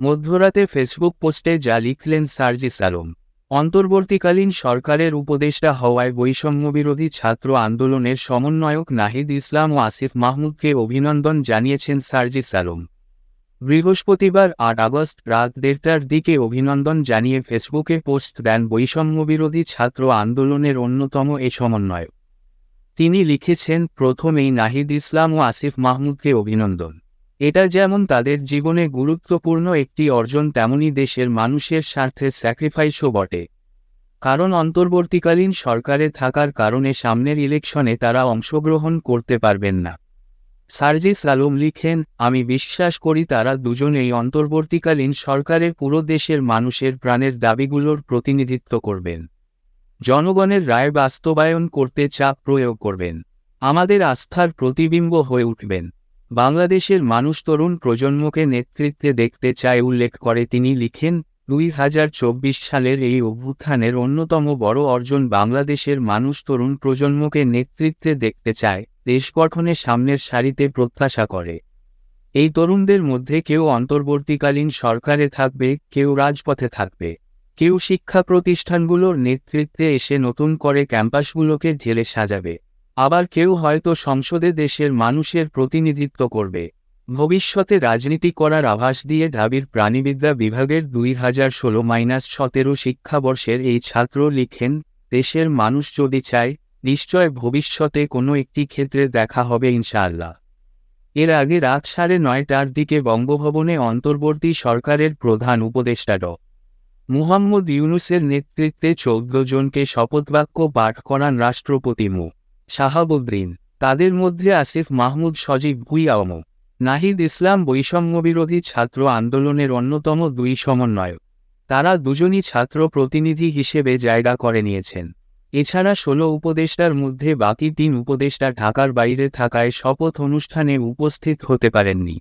মধ্যরাতে ফেসবুক পোস্টে যা লিখলেন সার্জিস আলম, অন্তর্বর্তীকালীন সরকারের উপদেষ্টা হওয়ায় বৈষম্যবিরোধী ছাত্র আন্দোলনের সমন্বয়ক নাহিদ ইসলাম ও আসিফ মাহমুদকে অভিনন্দন জানিয়েছেন সার্জিস আলম। বৃহস্পতিবার আট আগস্ট রাত দেড়টার দিকে অভিনন্দন জানিয়ে ফেসবুকে পোস্ট দেন বৈষম্যবিরোধী ছাত্র আন্দোলনের অন্যতম এ সমন্বয়ক। তিনি লিখেছেন, প্রথমেই নাহিদ ইসলাম ও আসিফ মাহমুদকে অভিনন্দন। এটা যেমন তাদের জীবনে গুরুত্বপূর্ণ একটি অর্জন, তেমনি দেশের মানুষের স্বার্থে স্যাক্রিফাইসও বটে। কারণ অন্তর্বর্তীকালীন সরকারে থাকার কারণে সামনের ইলেকশনে তারা অংশগ্রহণ করতে পারবেন না। সার্জিস আলম লিখেন, আমি বিশ্বাস করি তারা দুজনেই অন্তর্বর্তীকালীন সরকারের পুরো দেশের মানুষের প্রাণের দাবিগুলোর প্রতিনিধিত্ব করবেন। জনগণের রায় বাস্তবায়ন করতে চাপ প্রয়োগ করবেন। আমাদের আস্থার প্রতিবিম্ব হয়ে উঠবেন। বাংলাদেশের মানুষ তরুণ প্রজন্মকে নেতৃত্বে দেখতে চায় উল্লেখ করে তিনি লিখেন, দুই হাজার চব্বিশ সালের এই অভ্যুত্থানের অন্যতম বড় অর্জন বাংলাদেশের মানুষ তরুণ প্রজন্মকে নেতৃত্বে দেখতে চায়, দেশ গঠনে সামনের সারিতে প্রত্যাশা করে। এই তরুণদের মধ্যে কেউ অন্তর্বর্তীকালীন সরকারে থাকবে, কেউ রাজপথে থাকবে। কেউ শিক্ষা প্রতিষ্ঠানগুলোর নেতৃত্বে এসে নতুন করে ক্যাম্পাসগুলোকে ঢেলে সাজাবে। আবার কেউ হয়তো সংসদে দেশের মানুষের প্রতিনিধিত্ব করবে। ভবিষ্যতে রাজনীতি করার আভাস দিয়ে ঢাবির প্রাণীবিদ্যা বিভাগের দুই হাজার ষোলো মাইনাস সতেরো শিক্ষাবর্ষের এই ছাত্র লিখেন, দেশের মানুষ যদি চায়, নিশ্চয় ভবিষ্যতে কোনো একটি ক্ষেত্রে দেখা হবে ইনশাআল্লাহ। এর আগে রাত সাড়ে নয়টার দিকে বঙ্গভবনে অন্তর্বর্তী সরকারের প্রধান উপদেষ্টা ড। মুহাম্মদ ইউনুসের নেতৃত্বে চৌদ্দ জনকে শপথবাক্য পাঠ করান রাষ্ট্রপতি মু। শাহাবুদ্দিন তাদের মধ্যে আসিফ মাহমুদ সজীব ভুইয়াওম নাহিদ ইসলাম বৈষম্যবিরোধী ছাত্র আন্দোলনের অন্যতম দুই সমন্বয়ক। তারা দুজনই ছাত্র প্রতিনিধি হিসেবে জায়গা করে নিয়েছেন। এছাড়া ষোলো উপদেষ্টার মধ্যে বাকি তিন উপদেষ্টা ঢাকার বাইরে থাকায় শপথ অনুষ্ঠানে উপস্থিত হতে পারেননি।